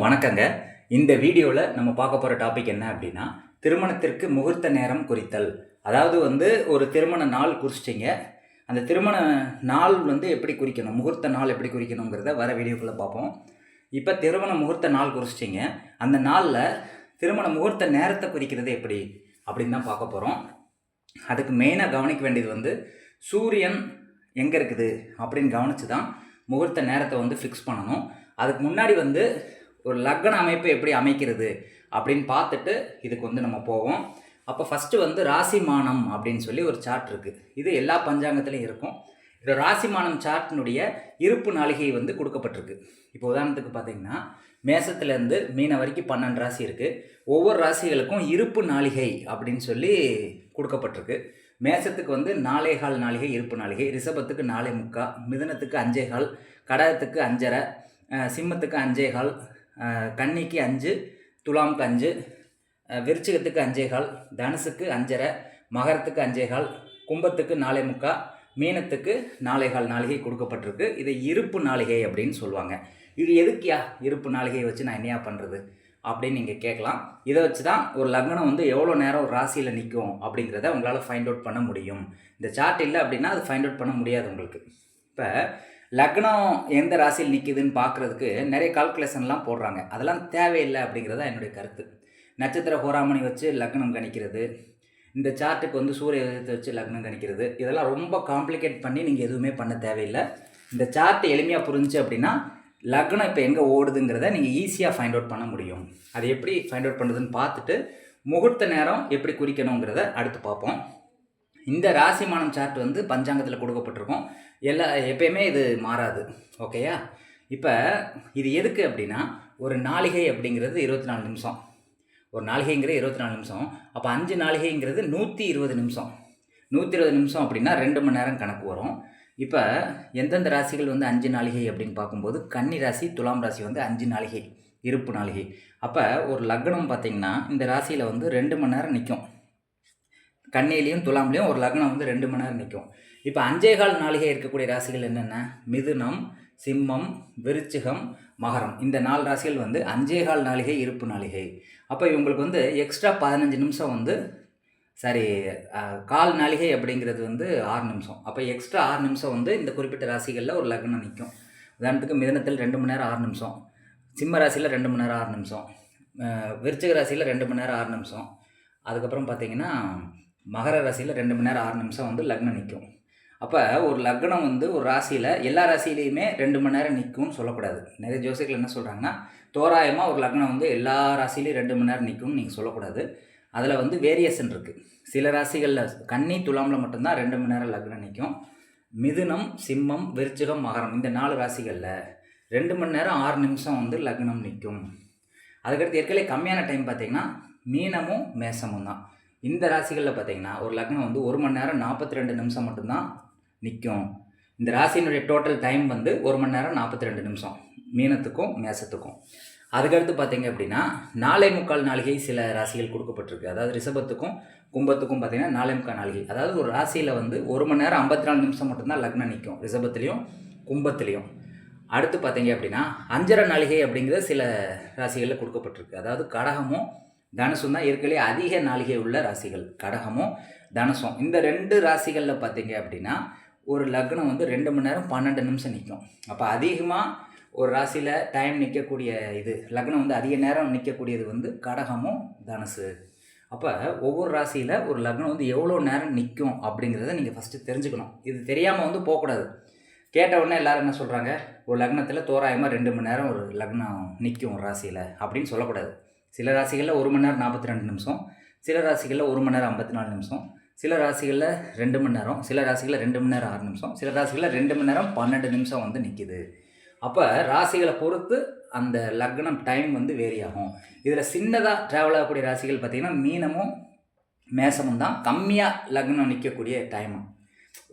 வணக்கங்க. இந்த வீடியோவில் நம்ம பார்க்க போகிற டாபிக் என்ன அப்படின்னா திருமணத்திற்கு முகூர்த்த நேரம் குறித்தல். அதாவது வந்து ஒரு திருமண நாள் குறிச்சிட்டிங்க. அந்த திருமண நாள் வந்து எப்படி குறிக்கணும்? முகூர்த்த நாள் எப்படி குறிக்கணுங்கிறத வர வீடியோக்குள்ளே பார்ப்போம். இப்போ திருமண முகூர்த்த நாள் குறிச்சிட்டிங்க. அந்த நாளில் திருமண முகூர்த்த நேரத்தை குறிக்கிறது எப்படி அப்படின்னு தான் பார்க்க போகிறோம் அதுக்கு மெயினாக கவனிக்க வேண்டியது வந்து சூரியன் எங்கே இருக்குது அப்படின்னு கவனித்து தான் முகூர்த்த நேரத்தை வந்து ஃபிக்ஸ் பண்ணணும். அதுக்கு முன்னாடி வந்து ஒரு லக்ன அமைப்பு எப்படி அமைக்கிறது அப்படின்னு பார்த்துட்டு இதுக்கு வந்து நம்ம போவோம். அப்போ ஃபஸ்ட்டு வந்து ராசிமானம் அப்படின்னு சொல்லி ஒரு சார்ட் இருக்குது இது எல்லா பஞ்சாங்கத்துலேயும் இருக்கும். இந்த ராசிமானம் சார்ட்டினுடைய இருப்பு நாளிகை வந்து கொடுக்கப்பட்டிருக்கு. இப்போ உதாரணத்துக்கு பார்த்தீங்கன்னா மேசத்துலேருந்து மீன வரைக்கும் பன்னெண்டு ராசி இருக்குது ஒவ்வொரு ராசிகளுக்கும் இருப்பு நாளிகை அப்படின்னு சொல்லி கொடுக்கப்பட்டிருக்கு. மேசத்துக்கு வந்து நாலே கால் நாளிகை இருப்பு நாளிகை. ரிஷபத்துக்கு நாலே முக்கா மிதனத்துக்கு அஞ்சே கால் கடகத்துக்கு அஞ்சரை சிம்மத்துக்கு அஞ்சே கால் கன்னிக்கு அஞ்சு துலாம்க்கு அஞ்சு விருச்சிகத்துக்கு அஞ்சே கால் தனுசுக்கு அஞ்சரை மகரத்துக்கு அஞ்சே கால் கும்பத்துக்கு நாலே முக்கா மீனத்துக்கு நாளைகால் கால் நாளிகை கொடுக்கப்பட்டிருக்கு. இதை இருப்பு நாளிகை அப்படின்னு சொல்லுவாங்க. இது எதுக்கியா இருப்பு நாளிகையை வச்சு நான் என்னையா பண்ணுறது அப்படின்னு நீங்கள் கேட்கலாம். இதை வச்சு தான் ஒரு லக்னம் வந்து எவ்வளோ நேரம் ஒரு ராசியில் நிற்கும் அப்படிங்கிறத உங்களால் ஃபைண்ட் அவுட் பண்ண முடியும். இந்த சார்ட் இல்லை அப்படின்னா அது ஃபைண்ட் அவுட் பண்ண முடியாது உங்களுக்கு. இப்போ லக்னம் எந்த ராசியில் நிற்கிதுன்னு பார்க்குறதுக்கு நிறைய கால்குலேஷன்லாம் போடுறாங்க. அதெல்லாம் தேவையில்லை அப்படிங்கிறதா என்னுடைய கருத்து. நட்சத்திர ஹோராமணி வச்சு லக்னம் கணிக்கிறது. இந்த சார்ட்டுக்கு வந்து சூரிய உதயத்தை வச்சு லக்னம் கணிக்கிறது. இதெல்லாம் ரொம்ப காம்ப்ளிகேட் பண்ணி நீங்கள் எதுவுமே பண்ண தேவையில்லை. இந்த சார்ட் எளிமையாக புரிஞ்சு அப்படின்னா லக்னம் இப்போ எங்கே ஓடுதுங்கிறத நீங்கள் ஈஸியாக ஃபைண்ட் அவுட் பண்ண முடியும். அது எப்படி ஃபைண்ட் அவுட் பண்ணுறதுன்னு பார்த்துட்டு முகூர்த்த நேரம் எப்படி குறிக்கணுங்கிறத அடுத்து பார்ப்போம். இந்த ராசிமானம் சார்ட் வந்து பஞ்சாங்கத்தில் கொடுக்கப்பட்டிருக்கும். எல்லா எப்பயுமே இது மாறாது. ஓகேயா இப்போ இது எதுக்கு அப்படின்னா ஒரு நாளிகை அப்படிங்கிறது இருபத்தி நாலு நிமிஷம். ஒரு நாளிகைங்கிறது இருபத்தி நாலு நிமிஷம். அப்போ அஞ்சு நாளிகைங்கிறது நூற்றி இருபது நிமிஷம். நூற்றி இருபது நிமிஷம் அப்படின்னா ரெண்டு மணி நேரம் கணக்கு வரும். இப்போ எந்தெந்த ராசிகள் வந்து அஞ்சு நாளிகை அப்படின்னு பார்க்கும்போது கன்னி ராசி துலாம் ராசி வந்து அஞ்சு நாளிகை இருப்பு நாளிகை. அப்போ ஒரு லக்னம் பார்த்தீங்கன்னா இந்த ராசியில் வந்து ரெண்டு மணி நேரம் நிற்கும் கண்ணிலையும் துலாம்லேயும் ஒரு லக்னம் வந்து ரெண்டு மணி நேரம் நிற்கும் இப்போ அஞ்சே கால் நாளிகை இருக்கக்கூடிய ராசிகள் என்னென்ன? மிதுனம் சிம்மம் விருச்சிகம் மகரம். இந்த நாலு ராசிகள் வந்து அஞ்சே கால் நாளிகை இருப்பு நாளிகை. அப்போ இவங்களுக்கு வந்து எக்ஸ்ட்ரா பதினஞ்சு நிமிஷம் வந்து சாரி கால் நாளிகை அப்படிங்கிறது வந்து ஆறு நிமிஷம். அப்போ எக்ஸ்ட்ரா ஆறு நிமிஷம் வந்து இந்த குறிப்பிட்ட ராசிகளில் ஒரு லக்னம் நிற்கும் உதாரணத்துக்கு மிதனத்தில் ரெண்டு மணி நேரம் ஆறு நிமிஷம். சிம்ம ராசியில் ரெண்டு மணி நேரம் ஆறு நிமிஷம். விருச்சிக ராசியில் ரெண்டு மணி நேரம் ஆறு நிமிஷம். அதுக்கப்புறம் பார்த்தீங்கன்னா மகர ராசியில் ரெண்டு மணி நேரம் ஆறு நிமிஷம் வந்து லக்னம் நிற்கும் அப்போ ஒரு லக்னம் வந்து ஒரு ராசியில் எல்லா ராசியிலையுமே ரெண்டு மணி நேரம் நிற்கும்னு சொல்லக்கூடாது. நிறைய ஜோசியர்கள் என்ன சொல்கிறாங்கன்னா தோராயமாக ஒரு லக்னம் வந்து எல்லா ராசிலையும் ரெண்டு மணி நேரம் நிற்கும்னு நீங்கள் சொல்லக்கூடாது. அதில் வந்து வேரியேஷன் இருக்குது சில ராசிகளில் கன்னி துலாமில் மட்டும்தான் ரெண்டு மணி நேரம் லக்னம் நிற்கும் மிதுனம் சிம்மம் விருச்சிகம் மகரம் இந்த நாலு ராசிகளில் ரெண்டு மணி நேரம் ஆறு நிமிஷம் வந்து லக்னம் நிற்கும் அதுக்கடுத்து ஏற்கனவே கம்மியான டைம் பார்த்திங்கன்னா மீனமும் மேசமும் தான். இந்த ராசிகளில் பார்த்தீங்கன்னா ஒரு லக்னம் வந்து ஒரு மணி நேரம் நாற்பத்தி ரெண்டு நிமிஷம் மட்டும்தான் நிற்கும் இந்த ராசியினுடைய டோட்டல் டைம் வந்து ஒரு மணி நேரம் நாற்பத்தி ரெண்டு நிமிஷம். மீனத்துக்கும் மேசத்துக்கும். அதுக்கடுத்து பார்த்தீங்க அப்படின்னா நாளை முக்கால் நாளிகை சில ராசிகள் கொடுக்கப்பட்டிருக்கு. அதாவது ரிஷபத்துக்கும் கும்பத்துக்கும் பார்த்தீங்கன்னா நாளை முக்கால் நாளிகை. அதாவது ஒரு ராசியில் வந்து ஒரு மணி நேரம் ஐம்பத்தி நாலு நிமிஷம் மட்டும்தான் லக்னம் நிற்கும் ரிஷபத்துலேயும் கும்பத்துலேயும். அடுத்து பார்த்தீங்க அப்படின்னா அஞ்சரை நாளிகை அப்படிங்கிறது சில ராசிகளில் கொடுக்கப்பட்டிருக்கு. அதாவது கடகமும் தனுசும் தான் ஏற்கனவே அதிக நாளிகை உள்ள ராசிகள் கடகமும் தனுசும். இந்த ரெண்டு ராசிகளில் பார்த்தீங்க அப்படின்னா ஒரு லக்னம் வந்து ரெண்டு மணி நேரம் பன்னெண்டு நிமிஷம் நிற்கும் அப்போ அதிகமாக ஒரு ராசியில் டைம் நிற்கக்கூடிய இது லக்னம் வந்து அதிக நேரம் நிற்கக்கூடியது வந்து கடகமும் தனுசு. அப்போ ஒவ்வொரு ராசியில் ஒரு லக்னம் வந்து எவ்வளோ நேரம் நிற்கும் அப்படிங்கிறத நீங்கள் ஃபஸ்ட்டு தெரிஞ்சுக்கணும். இது தெரியாமல் வந்து போகக்கூடாது. கேட்ட உடனே எல்லோரும் என்ன சொல்கிறாங்க ஒரு லக்னத்தில் தோராயமாக ரெண்டு மணி நேரம் ஒரு லக்னம் நிற்கும் ஒரு ராசியில் அப்படின்னு சொல்லக்கூடாது. சில ராசிகளில் ஒரு மணி நேரம் நாற்பத்தி ரெண்டு நிமிஷம் சில ராசிகளில் ஒரு மணி நேரம் ஐம்பத்தி நாலு நிமிஷம் சில ராசிகளில் ரெண்டு மணி நேரம் சில ராசிகளில் ரெண்டு மணி நேரம் ஆறு நிமிஷம் சில ராசிகளில் ரெண்டு மணி நேரம் பன்னெண்டு நிமிஷம் வந்து நிற்கிது அப்போ ராசிகளை பொறுத்து அந்த லக்னம் டைம் வந்து வேரி ஆகும் இதில் சின்னதாக ட்ராவல் ஆகக்கூடிய ராசிகள் பார்த்திங்கன்னா மீனமும் மேசமும் தான். கம்மியாக லக்னம் நிற்கக்கூடிய டைமு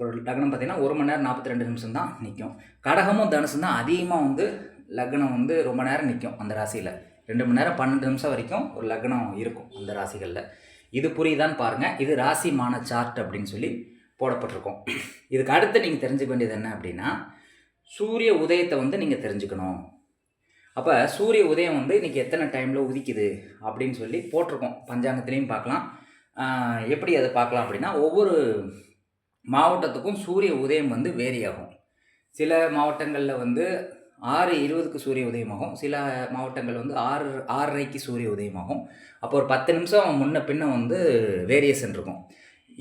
ஒரு லக்னம் பார்த்திங்கன்னா ஒரு மணி நேரம் நாற்பத்தி ரெண்டு நிமிஷம் தான் நிற்கும் கடகமும் தனுசும் தான் அதிகமாக வந்து லக்னம் வந்து ரொம்ப நேரம் நிற்கும் அந்த ராசியில். ரெண்டு மணி நேரம் பன்னெண்டு நிமிஷம் வரைக்கும் ஒரு லக்னம் இருக்கும் அந்த ராசிகளில். இது புரியுதான்னு பாருங்கள் இது ராசிமான சார்ட் அப்படின்னு சொல்லி போடப்பட்டிருக்கும். இதுக்கு அடுத்து நீங்கள் தெரிஞ்சுக்க வேண்டியது என்ன அப்படின்னா சூரிய உதயத்தை வந்து நீங்கள் தெரிஞ்சுக்கணும். அப்போ சூரிய உதயம் வந்து இன்றைக்கி எத்தனை டைமில் உதிக்குது அப்படின்னு சொல்லி போட்டிருக்கோம். பஞ்சாங்கத்துலேயும் பார்க்கலாம். எப்படி அதை பார்க்கலாம் அப்படின்னா ஒவ்வொரு மாவட்டத்துக்கும் சூரிய உதயம் வந்து வேரி ஆகும். சில மாவட்டங்களில் வந்து ஆறு இருபதுக்கு சூரிய உதயமாகும். சில மாவட்டங்கள் வந்து ஆறு ஆறரைக்கு சூரிய உதயமாகும். அப்போ ஒரு பத்து நிமிஷம் முன்ன பின்ன வந்து வேரியேஷன் இருக்கும்.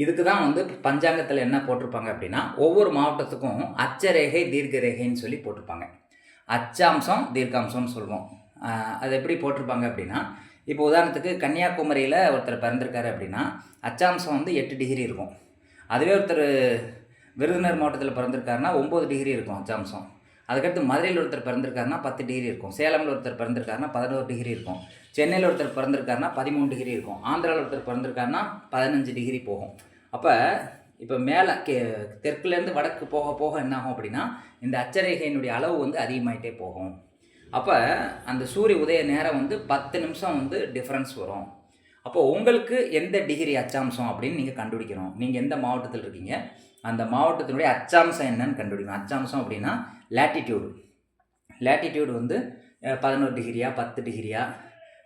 இதுக்கு தான் வந்து பஞ்சாங்கத்தில் என்ன போட்டிருப்பாங்க அப்படின்னா ஒவ்வொரு மாவட்டத்துக்கும் அச்சரேகை தீர்க்கரேகைன்னு சொல்லி போட்டிருப்பாங்க. அச்சாம்சம் தீர்க்காம்சம்னு சொல்லுவோம். அது எப்படி போட்டிருப்பாங்க அப்படின்னா இப்போ உதாரணத்துக்கு கன்னியாகுமரியில் ஒருத்தர் பிறந்திருக்காரு அப்படின்னா அச்சாம்சம் வந்து எட்டு டிகிரி இருக்கும். அதுவே ஒருத்தர் விருதுநர் மாவட்டத்தில் பிறந்திருக்காருன்னா ஒம்பது டிகிரி இருக்கும் அச்சாம்சம். அதுக்கடுத்து மதுரையில் ஒருத்தர் பிறந்திருக்காருன்னா பத்து டிகிரி இருக்கும். சேலமில் ஒருத்தர் பிறந்திருக்காருன்னா பதினோரு டிகிரி இருக்கும். சென்னையில் ஒருத்தர் பிறந்திருக்காருன்னா பதிமூணு டிகிரி இருக்கும். ஆந்திராவில் ஒருத்தர் பிறந்திருக்காருன்னா பதினஞ்சு டிகிரி போகும். அப்போ இப்போ மேலே கே தெற்குலேருந்து வடக்கு போக போக என்னாகும் அப்படின்னா இந்த அச்சரேகையினுடைய அளவு வந்து அதிகமாயிட்டே போகும். அப்போ அந்த சூரிய உதய நேரம் வந்து பத்து நிமிஷம் வந்து டிஃப்ரென்ஸ் வரும். அப்போ உங்களுக்கு எந்த டிகிரி அச்சாம்சம் அப்படின்னு நீங்கள் கண்டுபிடிக்கணும். நீங்கள் எந்த மாவட்டத்தில் இருக்கீங்க? அந்த மாவட்டத்தினுடைய அச்சாம்சம் என்னன்னு கண்டுபிடிக்கணும். அச்சாம்சம் அப்படின்னா லேட்டிடியூடு லேட்டிடியூடு வந்து பதினோரு டிகிரியா பத்து டிகிரியா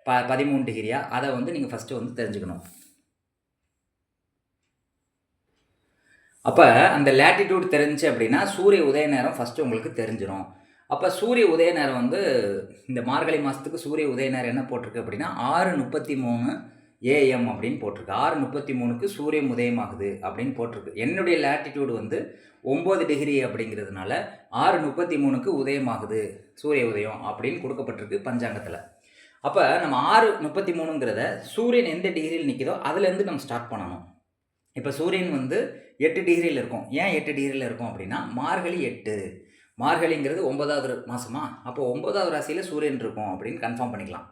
ப பதிமூணு டிகிரியா அதை வந்து நீங்கள் ஃபஸ்ட்டு வந்து தெரிஞ்சுக்கணும். அப்போ அந்த லேட்டிடியூட் தெரிஞ்சு அப்படின்னா சூரிய உதய நேரம் ஃபஸ்ட்டு உங்களுக்கு தெரிஞ்சிடும் அப்போ சூரிய உதய நேரம் வந்து இந்த மார்கழி மாதத்துக்கு சூரிய உதய நேரம் என்ன போட்டிருக்கு அப்படின்னா ஆறு முப்பத்தி மூணு ஏஎம் அப்படின்னு போட்டிருக்கு. ஆறு முப்பத்தி மூணுக்கு சூரியன் உதயமாகுது அப்படின்னு போட்டிருக்கு. என்னுடைய லேட்டிடியூடு வந்து ஒம்பது டிகிரி அப்படிங்கிறதுனால ஆறு முப்பத்தி மூணுக்கு உதயமாகுது சூரிய உதயம் அப்படின்னு கொடுக்கப்பட்டிருக்கு பஞ்சாங்கத்தில். அப்போ நம்ம ஆறு முப்பத்தி மூணுங்கிறத சூரியன் எந்த டிகிரியில் நிற்கிதோ அதுலேருந்து நம்ம ஸ்டார்ட் பண்ணணும். இப்போ சூரியன் வந்து எட்டு டிகிரியில் இருக்கும். ஏன் எட்டு டிகிரியில் இருக்கும் அப்படின்னா மார்கழி எட்டு. மார்கழிங்கிறது ஒன்பதாவது மாதமா அப்போ ஒன்பதாவது ராசியில் சூரியன் இருக்கும் அப்படின்னு கன்ஃபார்ம் பண்ணிக்கலாம்.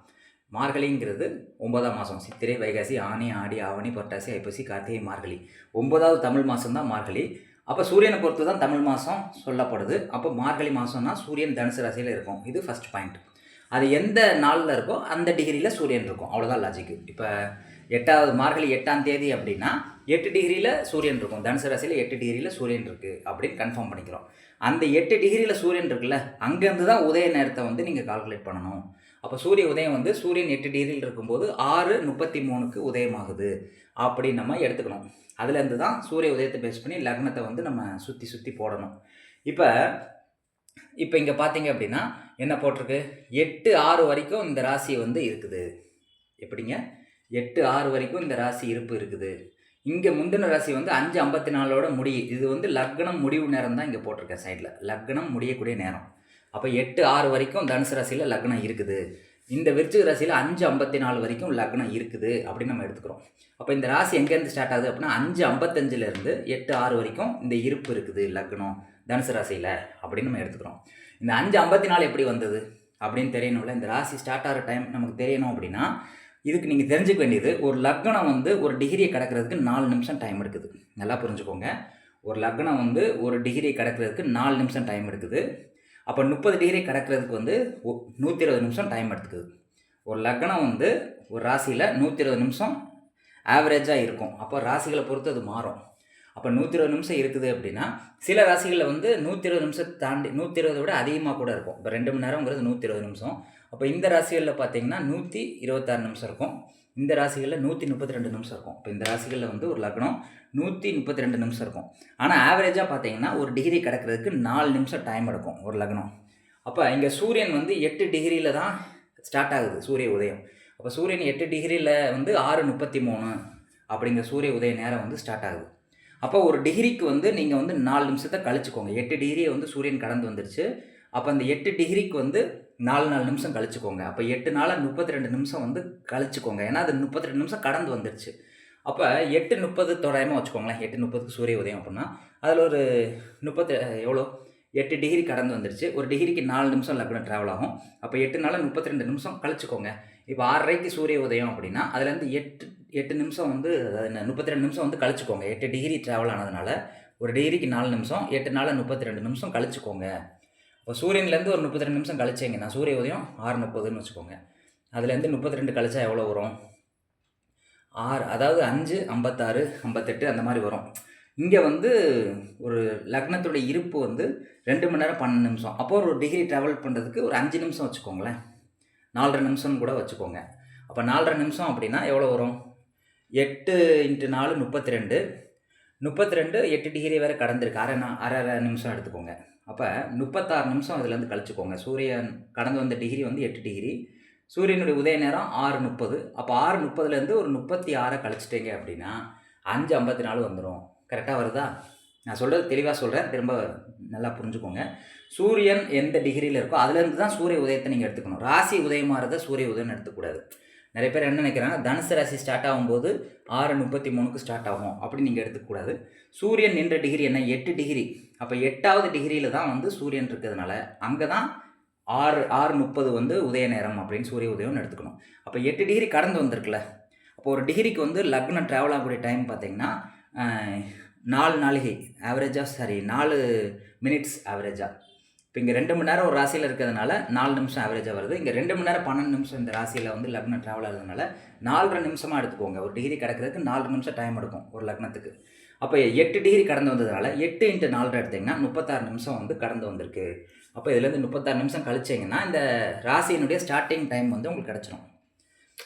மார்கழிங்கிறது ஒன்பதாம் மாதம் சித்திரை வைகாசி ஆனி ஆடி ஆவணி புரட்டாசி ஐப்பசி கார்த்திகை மார்கழி. ஒன்பதாவது தமிழ் மாதம் தான் மார்கழி. அப்போ சூரியனை பொறுத்து தான் தமிழ் மாதம் சொல்லப்படுது. அப்போ மார்கழி மாதம்னா சூரியன் தனுசு ராசியில் இருக்கும். இது ஃபர்ஸ்ட் பாயிண்ட் அது எந்த நாளில் இருக்கோ அந்த டிகிரியில் சூரியன் இருக்கும். அவ்வளோதான் லாஜிக்கு இப்போ எட்டாவது மார்கழி எட்டாம் தேதி அப்படின்னா எட்டு டிகிரியில் சூரியன் இருக்கும். தனுசு ராசியில் எட்டு டிகிரியில் சூரியன் இருக்குது அப்படின்னு கன்ஃபார்ம் பண்ணிக்கிறோம். அந்த எட்டு டிகிரியில் சூரியன் இருக்குல்ல அங்கேருந்து தான் உதய நேரத்தை வந்து நீங்கள் கால்குலேட் பண்ணணும். அப்போ சூரிய உதயம் வந்து சூரியன் எட்டு டிகிரியில் இருக்கும்போது ஆறு முப்பத்தி மூணுக்கு உதயமாகுது. அப்படின்னு நம்ம எடுத்துக்கணும். அதுலேருந்து தான் சூரிய உதயத்தை பேஸ் பண்ணி லக்னத்தை வந்து நம்ம சுற்றி சுற்றி போடணும். இப்போ இப்போ இங்கே பார்த்தீங்க அப்படின்னா என்ன போட்டிருக்கு? எட்டு ஆறு வரைக்கும் இந்த ராசி வந்து இருக்குது. எப்படிங்க? எட்டு ஆறு வரைக்கும் இந்த ராசி இருப்பு இருக்குது. இங்கே முந்தின ராசி வந்து அஞ்சு ஐம்பத்தி நாலோட முடியும் இது வந்து லக்னம் முடிவு நேரம் தான் இங்கே போட்டிருக்கேன் சைடில் லக்னம் முடியக்கூடிய நேரம். அப்போ எட்டு ஆறு வரைக்கும் தனுசு ராசியில் லக்னம் இருக்குது. இந்த விருச்சிக ராசியில் அஞ்சு ஐம்பத்தி நாலு வரைக்கும் லக்னம் இருக்குது அப்படின்னு நம்ம எடுத்துக்கிறோம். அப்போ இந்த ராசி எங்கேருந்து ஸ்டார்ட் ஆகுது அப்படின்னா அஞ்சு ஐம்பத்தஞ்சிலேருந்து எட்டு ஆறு வரைக்கும் இந்த இருப்பு இருக்குது லக்னம் தனுசு ராசியில் அப்படின்னு நம்ம எடுத்துக்கிறோம். இந்த அஞ்சு ஐம்பத்தி நாலு எப்படி வந்தது அப்படின்னு தெரியணும்ல? இந்த ராசி ஸ்டார்ட் ஆகிற டைம் நமக்கு தெரியணும் அப்படின்னா இதுக்கு நீங்கள் தெரிஞ்சுக்க வேண்டியது ஒரு லக்னம் வந்து ஒரு டிகிரியை கிடக்கிறதுக்கு நாலு நிமிஷம் டைம் எடுக்குது. நல்லா புரிஞ்சுக்கோங்க. ஒரு லக்னம் வந்து ஒரு டிகிரி கிடக்கிறதுக்கு நாலு நிமிஷம் டைம் எடுக்குது. அப்போ முப்பது டிகிரி கடக்கிறதுக்கு வந்து நூற்றி இருபது நிமிஷம் டைம் எடுத்துக்குது. ஒரு லக்னம் வந்து ஒரு ராசியில் நூற்றி இருபது நிமிஷம் ஆவரேஜாக இருக்கும். அப்போ ராசிகளை பொறுத்து அது மாறும். அப்போ நூற்றி இருபது நிமிஷம் இருக்குது அப்படின்னா சில ராசிகளில் வந்து நூற்றி இருபது நிமிஷம் தாண்டி நூற்றி இருபதை விட அதிகமாக கூட இருக்கும். இப்போ ரெண்டு மணி நேரங்கிறது நூற்றி இருபது நிமிஷம். அப்போ இந்த ராசிகளில் பார்த்தீங்கன்னா நூற்றி இருபத்தாறு நிமிஷம் இருக்கும். இந்த ராசிகளில் நூற்றி முப்பத்தி ரெண்டு நிமிஷம் இருக்கும். இப்போ இந்த ராசிகளில் வந்து ஒரு லக்னம் நூற்றி முப்பத்தி ரெண்டு நிமிஷம் இருக்கும். ஆனால் ஆவரேஜாக பார்த்தீங்கன்னா ஒரு டிகிரி கிடக்கிறதுக்கு நாலு நிமிஷம் டைம் எடுக்கும் ஒரு லக்னம். அப்போ இங்கே சூரியன் வந்து எட்டு டிகிரியில் தான் ஸ்டார்ட் ஆகுது சூரிய உதயம். அப்போ சூரியன் எட்டு டிகிரியில் வந்து ஆறு முப்பத்தி மூணு அப்படிங்கிற சூரிய உதய நேரம் வந்து ஸ்டார்ட் ஆகுது. அப்போ ஒரு டிகிரிக்கு வந்து நீங்கள் வந்து நாலு நிமிஷத்தை கழிச்சுக்கோங்க. எட்டு டிகிரியை வந்து சூரியன் கடந்து வந்துருச்சு. அப்போ அந்த எட்டு டிகிரிக்கு வந்து நாலு நாலு நிமிஷம் கழிச்சுக்கோங்க. அப்போ எட்டு நாளாக முப்பத்தி ரெண்டு நிமிஷம் வந்து கழிச்சுக்கோங்க. ஏன்னா அது முப்பத்தி ரெண்டு நிமிஷம் கடந்து வந்துருச்சு. அப்போ எட்டு முப்பது தோராயமாக வச்சுக்கோங்களேன். எட்டு முப்பதுக்கு சூரிய உதயம் அப்படின்னா அதில் ஒரு முப்பத்தி எவ்வளோ? எட்டு டிகிரி கடந்து வந்துருச்சு. ஒரு டிகிரிக்கு நாலு நிமிஷம் லக்னம் ட்ராவல் ஆகும். அப்போ எட்டு நாளில் முப்பத்தி ரெண்டு நிமிஷம் கழிச்சுக்கோங்க. இப்போ ஆறரைக்கு சூரிய உதயம் அப்படின்னா அதுலேருந்து எட்டு எட்டு நிமிஷம் வந்து அதாவது முப்பத்தி ரெண்டு நிமிஷம் வந்து கழிச்சுக்கோங்க. எட்டு டிகிரி ட்ராவல் ஆனதுனால ஒரு டிகிரிக்கு நாலு நிமிஷம் எட்டு நாளில் முப்பத்தி ரெண்டு நிமிஷம் கழிச்சுக்கோங்க. இப்போ சூரியன்லேருந்து ஒரு முப்பத்தி ரெண்டு நிமிஷம் கழிச்சிங்கன்னா சூரிய உதயம் ஆறு முப்பதுன்னு வச்சுக்கோங்க. அதுலேருந்து முப்பத்தி ரெண்டு கழிச்சா எவ்வளோ வரும்? ஆறு அதாவது அஞ்சு ஐம்பத்தாறு ஐம்பத்தெட்டு அந்த மாதிரி வரும். இங்கே வந்து ஒரு லக்னத்துடைய இருப்பு வந்து ரெண்டு மணி நேரம் பன்னெண்டு நிமிஷம். அப்போ ஒரு டிகிரி ட்ராவல் பண்ணுறதுக்கு ஒரு அஞ்சு நிமிஷம் வச்சுக்கோங்களேன். நாலரை நிமிஷம்னு கூட வச்சுக்கோங்க. அப்போ நாலரை நிமிஷம் அப்படின்னா எவ்வளோ வரும்? எட்டு இன்ட்டு நாலு முப்பத்தி ரெண்டு முப்பத்தி ரெண்டு எட்டு டிகிரி வேறு கடந்திருக்கு. அரை அரை அரை நிமிஷம் எடுத்துக்கோங்க. அப்போ முப்பத்தாறு நிமிஷம் அதுலேருந்து கழிச்சுக்கோங்க. சூரியன் கடந்து வந்த டிகிரி வந்து எட்டு டிகிரி. சூரியனுடைய உதய நேரம் ஆறு முப்பது. அப்போ ஆறு முப்பதுலேருந்து ஒரு முப்பத்தி ஆறை கழிச்சிட்டீங்க அப்படின்னா அஞ்சு ஐம்பத்தி நாலு வந்துடும் கரெக்டாக வருதா? நான் சொல்கிறது தெளிவாக சொல்கிறேன் திரும்ப நல்லா புரிஞ்சுக்கோங்க. சூரியன் எந்த டிகிரியில் இருக்கோ அதுலேருந்து தான் சூரிய உதயத்தை நீங்கள் எடுத்துக்கணும். ராசி உதயமாகிறத சூரிய உதயம்னு எடுத்துக்கூடாது. நிறைய பேர் என்ன நினைக்கிறாங்க? தனுசு ராசி ஸ்டார்ட் ஆகும்போது ஆறு முப்பத்தி மூணுக்கு ஸ்டார்ட் ஆகும். அப்படி நீங்கள் எடுத்துக்கூடாது சூரியன் நின்ற டிகிரி என்ன? எட்டு டிகிரி. அப்போ எட்டாவது டிகிரியில் தான் வந்து சூரியன் இருக்கிறதுனால அங்கே தான் ஆறு ஆறு முப்பது வந்து உதய நேரம் அப்படின்னு சூரிய உதயம்னு எடுத்துக்கணும். அப்போ எட்டு டிகிரி கடந்து வந்திருக்குல்ல. அப்போ ஒரு டிகிரிக்கு வந்து லக்னம் ட்ராவல் ஆகக்கூடிய டைம் பார்த்தீங்கன்னா நாலு நாளிகை ஆவரேஜாக சாரி நாலு மினிட்ஸ் ஆவரேஜாக இப்போ இங்கே ரெண்டு மணி நேரம் ஒரு ராசியில் இருக்கிறதுனால நாலு நிமிஷம் ஆவரேஜாக வருது. இங்கே ரெண்டு மணி நேரம் பன்னெண்டு நிமிஷம் இந்த ராசியில் வந்து லக்னம் ட்ராவல் ஆகிறதுனால நாலரை நிமிஷமாக எடுத்துக்கோங்க. ஒரு டிகிரி கிடக்கிறதுக்கு நாலு நிமிஷம் டைம் எடுக்கும் ஒரு லக்னத்துக்கு. அப்போ எட்டு டிகிரி கடந்து வந்ததுனால எட்டு இன்ட்டு நாலு எடுத்திங்கன்னா முப்பத்தாறு நிமிஷம் வந்து கடந்து வந்திருக்கு. அப்போ இதுலேருந்து முப்பத்தாறு நிமிஷம் கழிச்சிங்கன்னா இந்த ராசியினுடைய ஸ்டார்டிங் டைம் வந்து உங்களுக்கு கிடச்சிரும்.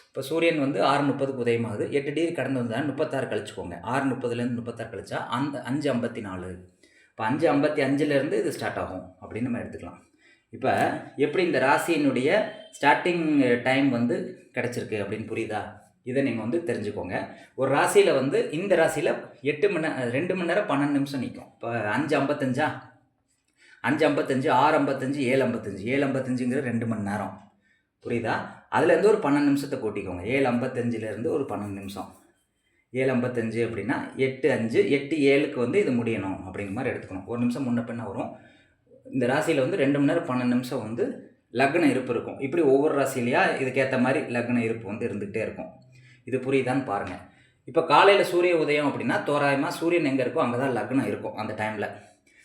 இப்போ சூரியன் வந்து ஆறு முப்பதுக்கு உதயமாகுது. எட்டு டிகிரி கடந்து வந்தால் முப்பத்தாறு கழிச்சுக்கோங்க. ஆறு முப்பதுலேருந்து முப்பத்தாறு கழிச்சா அந்த அஞ்சு ஐம்பத்தி நாலு இப்போ அஞ்சு ஐம்பத்தி அஞ்சுலேருந்து இது ஸ்டார்ட் ஆகும் அப்படின்னு நம்ம எடுத்துக்கலாம். இப்போ எப்படி இந்த ராசியினுடைய ஸ்டார்டிங் டைம் வந்து கிடச்சிருக்கு அப்படின்னு புரியுதா? இதை நீங்கள் வந்து தெரிஞ்சுக்கோங்க. ஒரு ராசியில் வந்து இந்த ராசியில் எட்டு மணி நேரம் ரெண்டு மணி நேரம் பன்னெண்டு நிமிஷம் நிற்கும் இப்போ அஞ்சு ஐம்பத்தஞ்சா? அஞ்சு ஐம்பத்தஞ்சு ஆறு ஐம்பத்தஞ்சு ஏழு ஐம்பத்தஞ்சு. ஏழு ஐம்பத்தஞ்சுங்கிற ரெண்டு மணி நேரம். புரியுதா? அதுலேருந்து ஒரு பன்னெண்டு நிமிஷத்தை கூட்டிக்கோங்க. ஏழு ஐம்பத்தஞ்சிலேருந்து ஒரு பன்னெண்டு நிமிஷம். ஏழு ஐம்பத்தஞ்சு அப்படின்னா எட்டு அஞ்சு எட்டு ஏழுக்கு வந்து இது முடியணும் அப்படிங்கிற மாதிரி எடுத்துக்கணும். ஒரு நிமிஷம் முன்ன பின்ன வரும். இந்த ராசியில் வந்து ரெண்டு மணி நேரம் பன்னெண்டு நிமிஷம் வந்து லக்ன இருப்பு இருக்கும். இப்படி ஒவ்வொரு ராசிலையாக இதுக்கேற்ற மாதிரி லக்ன இருப்பு வந்து இருந்துகிட்டே இருக்கும். இது புரியுதான்னு பாருங்கள் இப்போ காலையில் சூரிய உதயம் அப்படின்னா தோராயமாக சூரியன் எங்கே இருக்கோ அங்கே தான் லக்னம் இருக்கும் அந்த டைமில்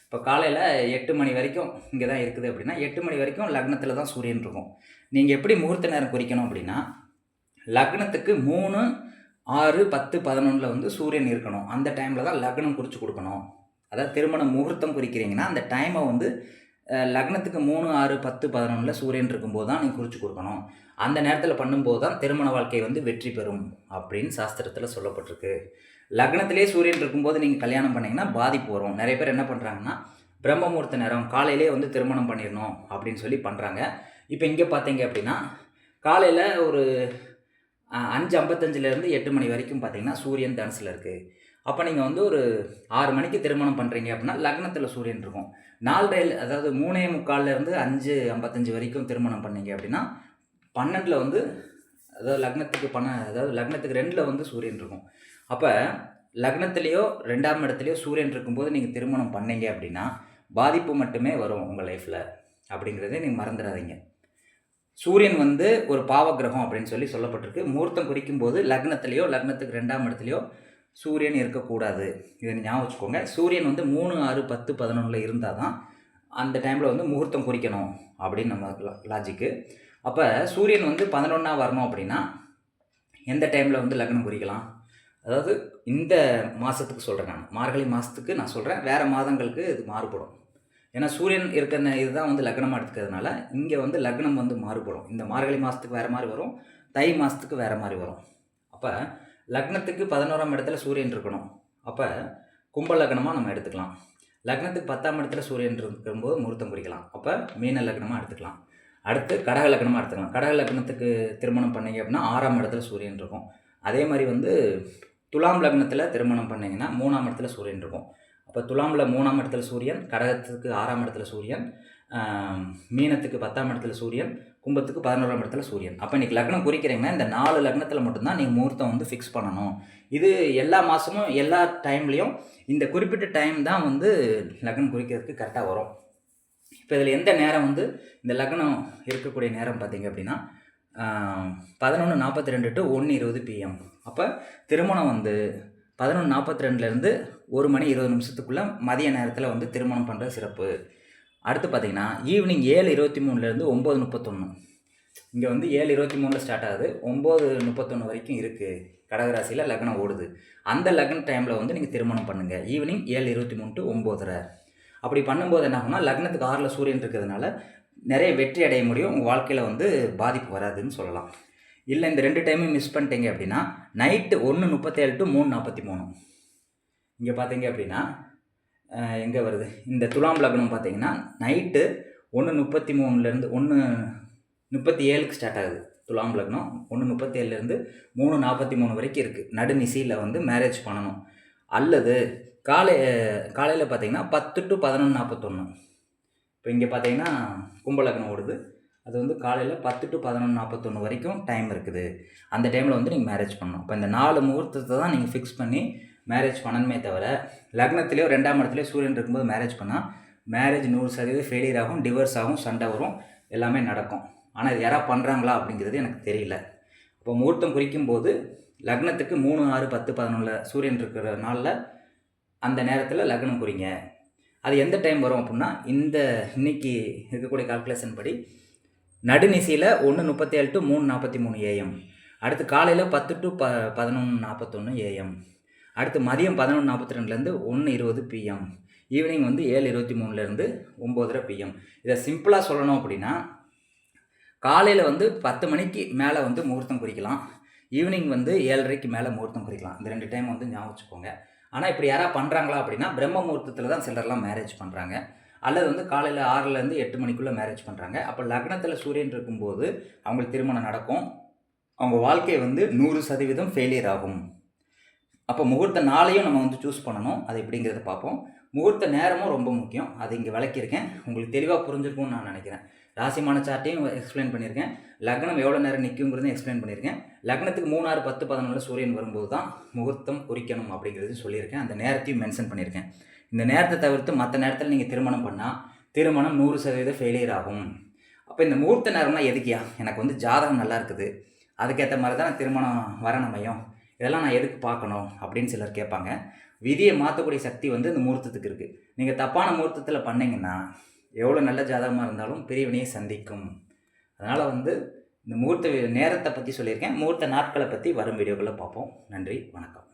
இப்போ காலையில் எட்டு மணி வரைக்கும் இங்கே தான் இருக்குது அப்படின்னா எட்டு மணி வரைக்கும் லக்னத்தில் தான் சூரியன் இருக்கும். நீங்கள் எப்படி முகூர்த்த நேரம் குறிக்கணும் அப்படின்னா லக்னத்துக்கு மூணு ஆறு பத்து பதினொன்றில் வந்து சூரியன் இருக்கணும். அந்த டைமில் தான் லக்னம் குறித்து கொடுக்கணும். அதாவது திருமண முகூர்த்தம் குறிக்கிறீங்கன்னா அந்த டைமை வந்து லக்னத்துக்கு மூணு ஆறு பத்து பதினொன்றில் சூரியன் இருக்கும்போது தான் நீங்கள் குறித்து கொடுக்கணும். அந்த நேரத்தில் பண்ணும்போது தான் திருமண வாழ்க்கை வந்து வெற்றி பெறும் அப்படின்னு சாஸ்திரத்தில் சொல்லப்பட்டிருக்கு. லக்னத்திலே சூரியன் இருக்கும்போது நீங்கள் கல்யாணம் பண்ணிங்கன்னா பாதிப்பு வரும். நிறைய பேர் என்ன பண்ணுறாங்கன்னா பிரம்மமுகூர்த்த நேரம் காலையிலே வந்து திருமணம் பண்ணிடணும் அப்படின்னு சொல்லி பண்ணுறாங்க இப்போ இங்கே பார்த்தீங்க அப்படின்னா காலையில் ஒரு அஞ்சு ஐம்பத்தஞ்சிலேருந்து எட்டு மணி வரைக்கும் பார்த்தீங்கன்னா சூரியன் தனுசில் இருக்குது அப்போ நீங்கள் வந்து ஒரு ஆறு மணிக்கு திருமணம் பண்ணுறீங்க அப்படின்னா லக்னத்தில் சூரியன் இருக்கும். நாலரையில் அதாவது மூணே முக்கால்லேருந்து அஞ்சு ஐம்பத்தஞ்சு வரைக்கும் திருமணம் பண்ணீங்க அப்படின்னா பன்னெண்டில் வந்து அதாவது லக்னத்துக்கு பன்ன அதாவது லக்னத்துக்கு ரெண்டில் வந்து சூரியன் இருக்கும். அப்போ லக்னத்துலேயோ ரெண்டாம் இடத்துலையோ சூரியன் இருக்கும்போது நீங்கள் திருமணம் பண்ணீங்க அப்படின்னா பாதிப்பு மட்டுமே வரும் உங்கள் லைஃப்பில் அப்படிங்கிறத நீங்கள் மறந்துடாதீங்க. சூரியன் வந்து ஒரு பாவகிரகம் அப்படின்னு சொல்லி சொல்லப்பட்டிருக்கு. முகூர்த்தம் குறிக்கும் போது லக்னத்துக்கு ரெண்டாம் இடத்துலையோ சூரியன் இருக்கக்கூடாது. இதை ஞாபகம் வச்சுக்கோங்க. சூரியன் வந்து மூணு ஆறு பத்து பதினொன்றில் இருந்தால் தான் அந்த டைமில் வந்து முகூர்த்தம் குறிக்கணும் அப்படின்னு நம்ம லாஜிக்கு அப்போ சூரியன் வந்து பதினொன்றா வரணும் அப்படின்னா எந்த டைமில் வந்து லக்னம் குறிக்கலாம்? அதாவது இந்த மாதத்துக்கு சொல்கிறேன் நான். மார்கழி மாதத்துக்கு நான் சொல்கிறேன் வேறு மாதங்களுக்கு இது மாறுபடும். ஏன்னா சூரியன் இருக்கிற இதுதான் வந்து லக்னமாக எடுத்துக்கிறதுனால இங்கே வந்து லக்னம் வந்து மாறுபடும். இந்த மார்கழி மாதத்துக்கு வேறு மாதிரி வரும். தை மாதத்துக்கு வேறு மாதிரி வரும். அப்போ லக்னத்துக்கு பதினோராம் இடத்துல சூரியன் இருக்கணும். அப்போ கும்ப லக்னமாக நம்ம எடுத்துக்கலாம். லக்னத்துக்கு பத்தாம் இடத்துல சூரியன் இருக்கும்போது முகூர்த்தம் குறிக்கலாம். அப்போ மீன லக்னமாக எடுத்துக்கலாம். அடுத்து கடக லக்னமாக எடுத்துக்கலாம். கடக லக்னத்துக்கு திருமணம் பண்ணீங்க அப்படின்னா ஆறாம் இடத்துல சூரியன் இருக்கும். அதே மாதிரி வந்து துலாம் லக்னத்தில் திருமணம் பண்ணிங்கன்னா மூணாம் இடத்துல சூரியன் இருக்கும். அப்போ துலாமில் மூணாம் இடத்துல சூரியன் கடகத்துக்கு ஆறாம் இடத்துல சூரியன் மீனத்துக்கு பத்தாம் இடத்துல சூரியன் கும்பத்துக்கு பதினோராம் இடத்துல சூரியன். அப்போ இன்றைக்கி லக்னம் குறிக்கிறீங்கன்னா இந்த நாலு லக்னத்தில் மட்டும்தான் நீங்கள் முகூர்த்தம் வந்து ஃபிக்ஸ் பண்ணணும். இது எல்லா மாதமும் எல்லா டைம்லேயும் இந்த குறிப்பிட்ட டைம் தான் வந்து லக்னம் குறிக்கிறதுக்கு கரெக்டாக வரும். இப்போ இதில் எந்த நேரம் வந்து இந்த லக்னம் இருக்கக்கூடிய நேரம் பார்த்தீங்க அப்படின்னா பதினொன்று நாற்பத்தி ரெண்டு டு ஒன்று இருபது பிஎம் அப்போ திருமணம் வந்து பதினொன்று நாற்பத்தி ரெண்டுலேருந்து ஒரு மணி இருபது நிமிஷத்துக்குள்ளே மதிய நேரத்தில் வந்து திருமணம் பண்ணுறது சிறப்பு. அடுத்து பார்த்தீங்கன்னா ஈவினிங் ஏழு இருபத்தி மூணுலேருந்து ஒம்பது முப்பத்தொன்று இங்கே வந்து ஏழு இருபத்தி மூணில் ஸ்டார்ட் ஆகுது. ஒம்பது முப்பத்தொன்று வரைக்கும் இருக்குது கடகராசியில் லக்னம் ஓடுது. அந்த லக்ன டைமில் வந்து நீங்கள் திருமணம் பண்ணுங்கள் ஈவினிங் ஏழு இருபத்தி மூணு டு ஒம்போதரை அப்படி பண்ணும்போது என்ன ஆகும்னா லக்னத்துக்கு ஆறில் சூரியன் இருக்கிறதுனால நிறைய வெற்றி அடைய முடியும். உங்கள் வாழ்க்கையில் வந்து பாதிப்பு வராதுன்னு சொல்லலாம். இல்லை இந்த ரெண்டு டைமும் மிஸ் பண்ணிட்டீங்க அப்படின்னா நைட்டு ஒன்று முப்பத்தேழு டு மூணு நாற்பத்தி மூணு. இங்கே பார்த்தீங்க அப்படின்னா எங்கே வருது? இந்த துலாம் லக்னம் பார்த்தீங்கன்னா நைட்டு ஒன்று முப்பத்தி மூணுலேருந்து ஒன்று முப்பத்தி ஏழுக்கு ஸ்டார்ட் ஆகுது. துலாம் லக்னம் ஒன்று முப்பத்தேழுலேருந்து மூணு நாற்பத்தி மூணு வரைக்கும் இருக்குது நடுநிசையில் வந்து மேரேஜ் பண்ணணும். அல்லது காலை காலையில் பார்த்தீங்கன்னா பத்து டு பதினொன்று நாற்பத்தொன்று இப்போ இங்கே பார்த்தீங்கன்னா கும்பலக்னம் ஓடுது. அது வந்து காலையில் பத்து டு பதினொன்று நாற்பத்தொன்று வரைக்கும் டைம் இருக்குது. அந்த டைமில் வந்து நீங்கள் மேரேஜ் பண்ணணும். இப்போ இந்த நாலு முகூர்த்தத்தை தான் நீங்கள் ஃபிக்ஸ் பண்ணி மேரேஜ் பண்ணணுமே தவிர லக்னத்திலேயோ ரெண்டாம் இடத்துலையோ சூரியன் இருக்கும்போது மேரேஜ் பண்ணால் மேரேஜ் நூறு சதவீதம் ஃபெயிலியர் ஆகும் டிவோர்ஸ் ஆகும் சண்டை வரும் எல்லாமே நடக்கும். ஆனால் இது யாராக பண்ணுறாங்களா அப்படிங்கிறது எனக்கு தெரியல. இப்போ முகூர்த்தம் குறிக்கும் போது லக்னத்துக்கு மூணு ஆறு பத்து பதினொன்றில் சூரியன் இருக்கிற நாளில் அந்த நேரத்தில் லக்னம் குறிங்க. அது எந்த டைம் வரும் அப்படின்னா இந்த இன்னைக்கு இருக்கக்கூடிய கால்குலேஷன் படி நடுநிசையில் ஒன்று முப்பத்தேழு டு மூணு நாற்பத்தி மூணு ஏஎம் அடுத்து காலையில் பத்து டு ப பதினொன்று நாற்பத்தொன்று ஏஎம் அடுத்து மதியம் பதினொன்று நாற்பத்தி ரெண்டுலேருந்து ஒன்று இருபது பிஎம் ஈவினிங் வந்து ஏழு இருபத்தி மூணுலேருந்து ஒம்போதரை பிஎம் இதை சிம்பிளாக சொல்லணும் அப்படின்னா காலையில் வந்து பத்து மணிக்கு மேலே வந்து முகூர்த்தம் குறிக்கலாம். ஈவினிங் வந்து ஏழரைக்கு மேலே முகூர்த்தம் குறிக்கலாம். இந்த ரெண்டு டைம் வந்து ஞாபகம் வச்சுக்கோங்க. ஆனால் இப்படி யாராவது பண்ணுறாங்களா அப்படின்னா பிரம்ம முகூர்த்தத்தில் தான் சிலர்லாம் மேரேஜ் பண்ணுறாங்க அல்லது வந்து காலையில் ஆறுலேருந்து எட்டு மணிக்குள்ளே மேரேஜ் பண்ணுறாங்க அப்போ லக்னத்தில் சூரியன் இருக்கும்போது அவங்களுக்கு திருமணம் நடக்கும். அவங்க வாழ்க்கை வந்து நூறு சதவீதம் ஃபெயிலியர் ஆகும். அப்போ முகூர்த்த நாளையும் நம்ம வந்து சூஸ் பண்ணணும். அது எப்படிங்கிறத பார்ப்போம். முகூர்த்த நேரமும் ரொம்ப முக்கியம். அது இங்கே விளக்கியிருக்கேன். உங்களுக்கு தெளிவாக புரிஞ்சிருக்கும்னு நான் நினைக்கிறேன். ராசிமான சார்ட்டையும் எக்ஸ்பிளைன் பண்ணியிருக்கேன். லக்னம் எவ்வளோ நேரம் நிற்குங்கிறதையும் எக்ஸ்பிளைன் பண்ணியிருக்கேன். லக்னத்துக்கு மூணாறு பத்து பதினொன்று சூரியன் வரும்போது தான் முகூர்த்தம் குறிக்கணும் அப்படிங்கிறது சொல்லியிருக்கேன். அந்த நேரத்தையும் மென்ஷன் பண்ணியிருக்கேன். இந்த நேரத்தை தவிர்த்து மற்ற நேரத்தில் நீங்கள் திருமணம் பண்ணால் திருமணம் நூறு சதவீதம் ஃபெயிலியர் ஆகும். அப்போ இந்த முகூர்த்த நேரம்னா எதுக்கியா எனக்கு வந்து ஜாதகம் நல்லா இருக்குது. அதுக்கேற்ற மாதிரி தான் திருமணம் வரணமையும். இதெல்லாம் நான் எதுக்கு பார்க்கணும் அப்படின்னு சிலர் கேட்பாங்க. விதியை மாற்றக்கூடிய சக்தி வந்து இந்த முகூர்த்தத்துக்கு இருக்குது நீங்கள் தப்பான முகூர்த்தத்தில் பண்ணிங்கன்னா எவ்வளோ நல்ல ஜாதகமாக இருந்தாலும் பிரிவினையை சந்திக்கும். அதனால் வந்து இந்த முகூர்த்த நேரத்தை பற்றி சொல்லியிருக்கேன். முகூர்த்த நாட்களை பற்றி வரும் வீடியோக்களில் பார்ப்போம். நன்றி வணக்கம்.